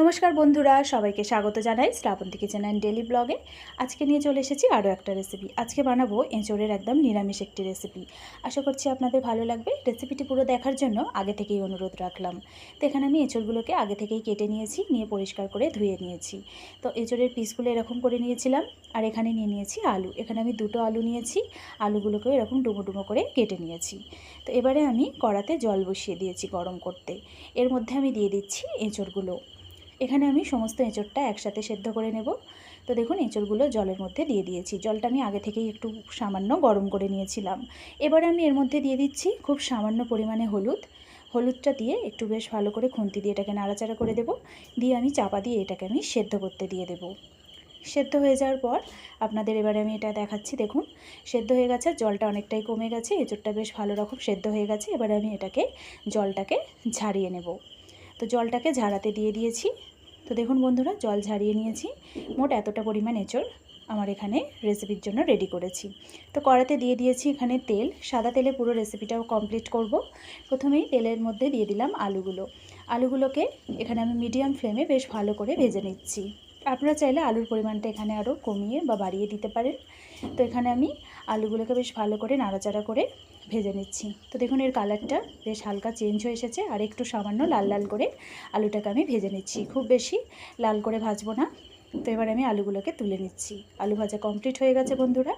নমস্কার বন্ধুরা, সবাইকে স্বাগত জানাই শ্রাবন্তী কিচেন অ্যান্ড ডেলি ব্লগে আজকে নিয়ে চলে এসেছি আরও একটা রেসিপি আজকে বানাবো এঁচোড়ের একদম নিরামিষ একটি রেসিপি আশা করছি আপনাদের ভালো লাগবে। রেসিপিটি পুরো দেখার জন্য আগে থেকেই অনুরোধ রাখলাম। তো এখানে আমি এঁচোড়গুলোকে আগে থেকেই কেটে নিয়েছি, নিয়ে পরিষ্কার করে ধুয়ে নিয়েছি। তো এঁচোড়ের পিসগুলো এরকম করে নিয়েছিলাম, আর এখানে নিয়ে নিয়েছি আলু। এখানে আমি দুটো আলু নিয়েছি, আলুগুলোকেও এরকম ডুমো ডুমো করে কেটে নিয়েছি। তো এবারে আমি কড়াতে জল বসিয়ে দিয়েছি গরম করতে। এর মধ্যে আমি দিয়ে দিচ্ছি এঁচোড়গুলো। এখানে আমি সমস্ত এঁচড়টা একসাথে সেদ্ধ করে নেব। তো দেখুন, এঁচড়গুলো জলের মধ্যে দিয়ে দিয়েছি। জলটা আমি আগে থেকেই একটু সামান্য গরম করে নিয়েছিলাম। এবার আমি এর মধ্যে দিয়ে দিচ্ছি খুব সামান্য পরিমাণে হলুদ। হলুদটা দিয়ে একটু বেশ ভালো করে খুন্তি দিয়ে এটাকে নাড়াচাড়া করে দেব। দিয়ে আমি চাপা দিয়ে এটাকে আমি সেদ্ধ করতে দিয়ে দেব। সেদ্ধ হয়ে যাওয়ার পর আপনাদের এবারে আমি এটা দেখাচ্ছি। দেখুন, সেদ্ধ হয়ে গেছে, জলটা অনেকটাই কমে গেছে, এঁচড়টা বেশ ভালো রকম সেদ্ধ হয়ে গেছে। এবারে আমি এটাকে জলটাকে ঝাড়িয়ে নেব। তো জলটাকে ঝাড়াতে দিয়ে দিয়েছি। তো দেখুন বন্ধুরা, জল ঝারিয়ে নিয়েছি। মোট এতটা পরিমাণ এঁচড় আমার এখানে রেসিপির জন্য রেডি করেছি। তো কড়াতে দিয়ে দিয়েছি এখানে তেল। সাদা তেলে পুরো রেসিপিটাও কমপ্লিট করব। প্রথমেই তেলের মধ্যে দিয়ে দিলাম আলুগুলো। আলুগুলোকে এখানে আমি মিডিয়াম ফ্লেমে বেশ ভালো করে ভেজে নিচ্ছি। আপনারা চাইলে আলুর পরিমাণটা এখানে আরও কমিয়ে বা বাড়িয়ে দিতে পারেন। তো এখানে আমি আলুগুলোকে বেশ ভালো করে নাড়াচাড়া করে ভেজে নিচ্ছি। তো দেখুন, এর কালারটা বেশ হালকা চেঞ্জ হয়ে এসেছে আর একটু সামান্য লাল লাল করে আলুটাকে আমি ভেজে নিচ্ছি। খুব বেশি লাল করে ভাজবো না। তো এবার আমি আলুগুলোকে তুলে নিচ্ছি। আলু ভাজা কমপ্লিট হয়ে গেছে বন্ধুরা।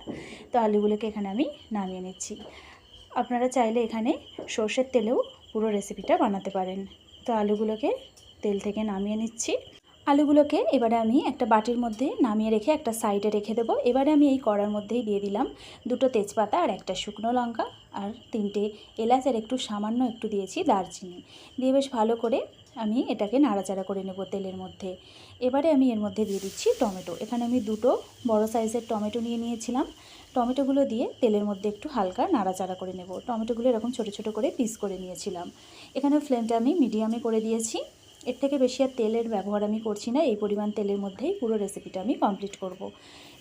তো আলুগুলোকে এখানে আমি নামিয়ে নিচ্ছি। আপনারা চাইলে এখানে সর্ষের তেলেও পুরো রেসিপিটা বানাতে পারেন। তো আলুগুলোকে তেল থেকে নামিয়ে নিচ্ছি। আলুগুলোকে এবারে আমি একটা বাটির মধ্যে নামিয়ে রেখে একটা সাইডে রেখে দেবো। এবারে আমি এই কড়ার মধ্যেই দিয়ে দিলাম দুটো তেজপাতা আর একটা শুকনো লঙ্কা আর তিনটে এলাচ আর একটু সামান্য একটু দিয়েছি দারচিনি। দিয়ে বেশ ভালো করে আমি এটাকে নাড়াচাড়া করে নেব তেলের মধ্যে। এবারে আমি এর মধ্যে দিয়ে দিচ্ছি টমেটো। এখানে আমি দুটো বড় সাইজের টমেটো নিয়ে নিয়েছিলাম। টমেটোগুলো দিয়ে তেলের মধ্যে একটু হালকা নাড়াচাড়া করে নেব। টমেটোগুলো এরকম ছোটো ছোটো করে পিস করে নিয়েছিলাম। এখানে ফ্লেমটা আমি মিডিয়ামে করে দিয়েছি। এর থেকে বেশি আর তেলের ব্যবহার আমি করছি না, এই পরিমাণ তেলের মধ্যেই পুরো রেসিপিটা আমি কমপ্লিট করব।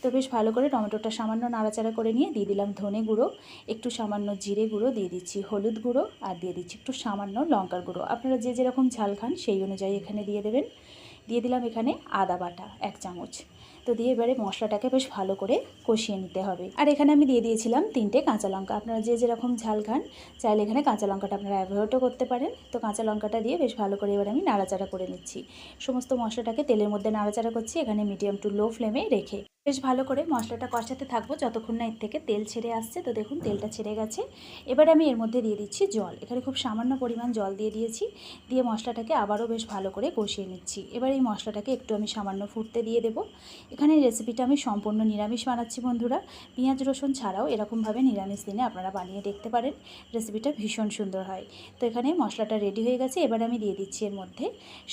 তো বেশ ভালো করে টমেটোটা সামান্য নাড়াচাড়া করে নিয়ে দিয়ে দিলাম ধনে গুঁড়ো, একটু সামান্য জিরে গুঁড়ো দিয়ে দিচ্ছি হলুদ গুঁড়ো আর দিয়ে দিচ্ছি একটু সামান্য লঙ্কার গুঁড়ো আপনারা যে যেরকম ঝাল খান সেই অনুযায়ী এখানে দিয়ে দেবেন দিয়ে দিলাম এখানে আদা বাটা, এক চামচ। তো দিয়ে এবারে মশলাটাকে বেশ ভালো করে কষিয়ে নিতে হবে। আর এখানে আমি দিয়ে দিয়েছিলাম তিনটে কাঁচা লঙ্কা। আপনারা যে যেরকম ঝাল খান, চাইলে এখানে কাঁচা লঙ্কাটা আপনারা অ্যাভয়েডও করতে পারেন। তো কাঁচা লঙ্কাটা দিয়ে বেশ ভালো করে এবার আমি নাড়াচাড়া করে নিচ্ছি। সমস্ত মশলাটাকে তেলের মধ্যে নাড়াচাড়া করছি, এখানে মিডিয়াম টু লো ফ্লেমে রেখে। বেশ ভালো করে মশলাটা কষাতে থাকব। যতক্ষণ না এর থেকে তেল ছেড়ে আসছে, তো দেখুন তেলটা ছেড়ে গেছে। এবার আমি এর মধ্যে দিয়ে দিচ্ছি জল। এখানে খুব সামান্য পরিমাণ জল দিয়ে দিয়েছি। দিয়ে মশলাটাকে আবারও বেশ ভালো করে কষিয়ে নিচ্ছি। এবার এই মশলাটাকে একটু আমি সামান্য ফুটতে দিয়ে দেবো। এখানে রেসিপিটা আমি সম্পূর্ণ নিরামিষ বানাচ্ছি বন্ধুরা। পেঁয়াজ, রসুন ছাড়াও এরকমভাবে নিরামিষ দিনে আপনারা বানিয়ে দেখতে পারেন। রেসিপিটা ভীষণ সুন্দর হয়। তো এখানে মশলাটা রেডি হয়ে গেছে। এবার আমি দিয়ে দিচ্ছি এর মধ্যে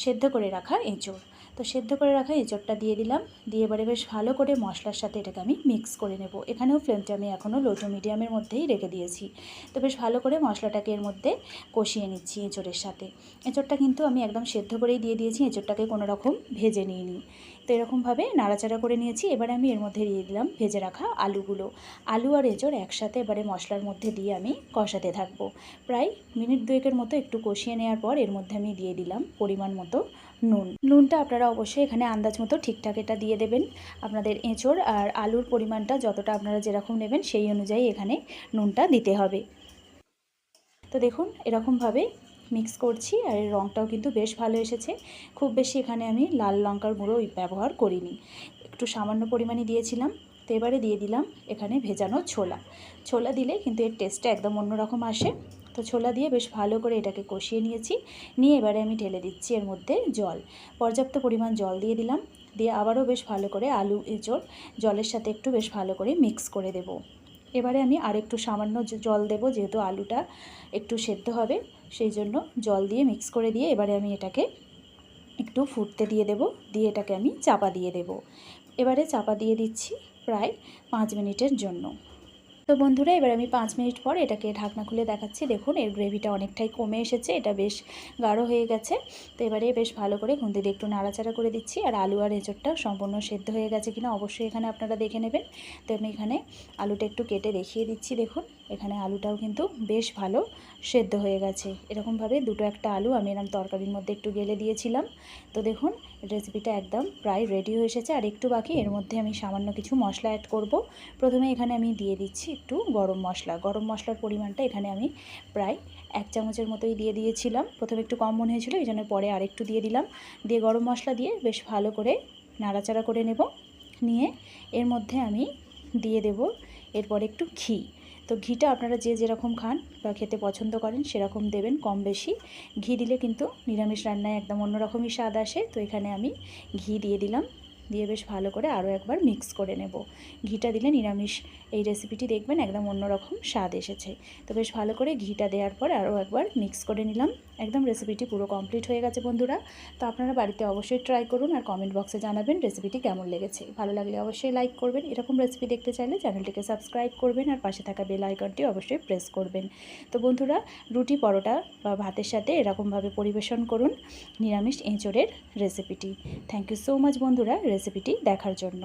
সেদ্ধ করে রাখা এঁচড়। তো সেদ্ধ করে রাখা এঁচড়টা দিয়ে দিলাম। দিয়ে এবারে বেশ ভালো করে মশলার সাথে এটাকে আমি মিক্স করে নেব। এখানেও ফ্লেমটা আমি এখনও লো টু মিডিয়ামের মধ্যেই রেখে দিয়েছি। তো বেশ ভালো করে মশলাটাকে এর মধ্যে কষিয়ে নিচ্ছি এঁচড়ের সাথে। এঁচড়টা কিন্তু আমি একদম সেদ্ধ করেই দিয়ে দিয়েছি, এঁচড়টাকে কোনো রকম ভেজে নিইনি। তো এরকমভাবে নাড়াচাড়া করে নিয়েছি। এবারে আমি এর মধ্যে দিয়ে দিলাম ভেজে রাখা আলুগুলো। আলু আর এঁচড় একসাথে এবারে মশলার মধ্যে দিয়ে আমি কষাতে থাকব। প্রায় মিনিট দুয়েকের মতো একটু কষিয়ে নেওয়ার পর এর মধ্যে আমি দিয়ে দিলাম পরিমাণ মতো নুন। নুনটা আপনারা অবশ্যই এখানে আন্দাজ মতো ঠিকঠাক এটা দিয়ে দেবেন। আপনাদের এঁচড় আর আলুর পরিমাণটা যতটা আপনারা যেরকম নেবেন সেই অনুযায়ী এখানে নুনটা দিতে হবে। তো দেখুন, এরকমভাবে মিক্স করছি আর এর রঙটাও কিন্তু বেশ ভালো এসেছে। খুব বেশি এখানে আমি লাল লঙ্কার গুঁড়ো ব্যবহার করিনি। একটু সামান্য পরিমাণে দিয়েছিলাম। তো এবারে দিয়ে দিলাম এখানে ভেজানো ছোলা। ছোলা দিলে কিন্তু এর টেস্টটা একদম অন্যরকম আসে। তো ছোলা দিয়ে বেশ ভালো করে এটাকে কষিয়ে নিয়েছি। নিয়ে এবারে আমি ঢেলে দিচ্ছি এর মধ্যে জল। পর্যাপ্ত পরিমাণ জল দিয়ে দিলাম। দিয়ে আবারও বেশ ভালো করে আলু, এঁচড় জলের সাথে একটু বেশ ভালো করে মিক্স করে দেব। এবারে আমি আরেকটু সামান্য জল দেব যেহেতু আলুটা একটু সেদ্ধ হবে, সেই জন্য জল দিয়ে মিক্স করে দিয়ে এবারে আমি এটাকে একটু ফুটতে দিয়ে দেব। দিয়ে এটাকে আমি চাপা দিয়ে দেব। এবারে চাপা দিয়ে দিচ্ছি প্রায় পাঁচ মিনিটের জন্য। তো বন্ধুরা, এবার আমি পাঁচ মিনিট পর এটাকে ঢাকনা খুলে দেখাচ্ছি। দেখুন, এর গ্রেভিটা অনেকটাই কমে এসেছে, এটা বেশ গাঢ় হয়ে গেছে। তো এবারে বেশ ভালো করে খুন্তি দিয়ে একটু নাড়াচাড়া করে দিচ্ছি, আর আলু আর এঁচড়টা সম্পূর্ণ সেদ্ধ হয়ে গেছে কিনা অবশ্যই এখানে আপনারা দেখে নেবেন। তো আমি এখানে আলুটা একটু কেটে দেখিয়ে দিচ্ছি, দেখুন। এখানে আলুটাও কিন্তু বেশ ভালো সেদ্ধ হয়ে গেছে। এরকমভাবে দুটো একটা আলু আমি এরকম তরকারির মধ্যে একটু গেলে দিয়েছিলাম। তো দেখুন রেসিপিটা একদম প্রায় রেডি হয়ে এসেছে। আর একটু বাকি, এর মধ্যে আমি সামান্য কিছু মশলা অ্যাড করব। প্রথমে এখানে আমি দিয়ে দিচ্ছি একটু গরম মশলা। গরম মশলার পরিমাণটা এখানে আমি প্রায় এক চামচের মতোই দিয়ে দিয়েছিলাম। প্রথমে একটু কম মনে হয়েছিল এই জন্য পরে আরেকটু দিয়ে দিলাম। দিয়ে গরম মশলা দিয়ে বেশ ভালো করে নাড়াচাড়া করে নেব। নিয়ে এর মধ্যে আমি দিয়ে দেব। এরপর একটু ঘি। তো ঘিটা আপনারা যে যেরকম খান বা খেতে পছন্দ করেন সেরকম দেবেন, কম বেশি। ঘি দিলে কিন্তু নিরামিষ রান্নায় একদম অন্যরকমই স্বাদ আসে। তো এখানে আমি ঘি দিয়ে দিলাম। দিয়ে বেশ ভালো করে আরও একবার মিক্স করে নেব। ঘিটা দিলে নিরামিষ এই রেসিপিটি দেখবেন একদম অন্যরকম স্বাদ এসেছে। তো বেশ ভালো করে ঘিটা দেওয়ার পর আরও একবার মিক্স করে নিলাম। একদম রেসিপিটি পুরো কমপ্লিট হয়ে গেছে বন্ধুরা। তো আপনারা বাড়িতে অবশ্যই ট্রাই করুন আর কমেন্ট বক্সে জানাবেন রেসিপিটি কেমন লেগেছে। ভালো লাগলে অবশ্যই লাইক করবেন। এরকম রেসিপি দেখতে চাইলে চ্যানেলটিকে সাবস্ক্রাইব করবেন আর পাশে থাকা বেল আইকনটি অবশ্যই প্রেস করবেন। তো বন্ধুরা, রুটি পরোটা বা ভাতের সাথে এরকমভাবে পরিবেশন করুন নিরামিষ এঁচড়ের রেসিপিটি থ্যাংক ইউ সো মাচ বন্ধুরা। রেসিপিটি দেখার জন্য।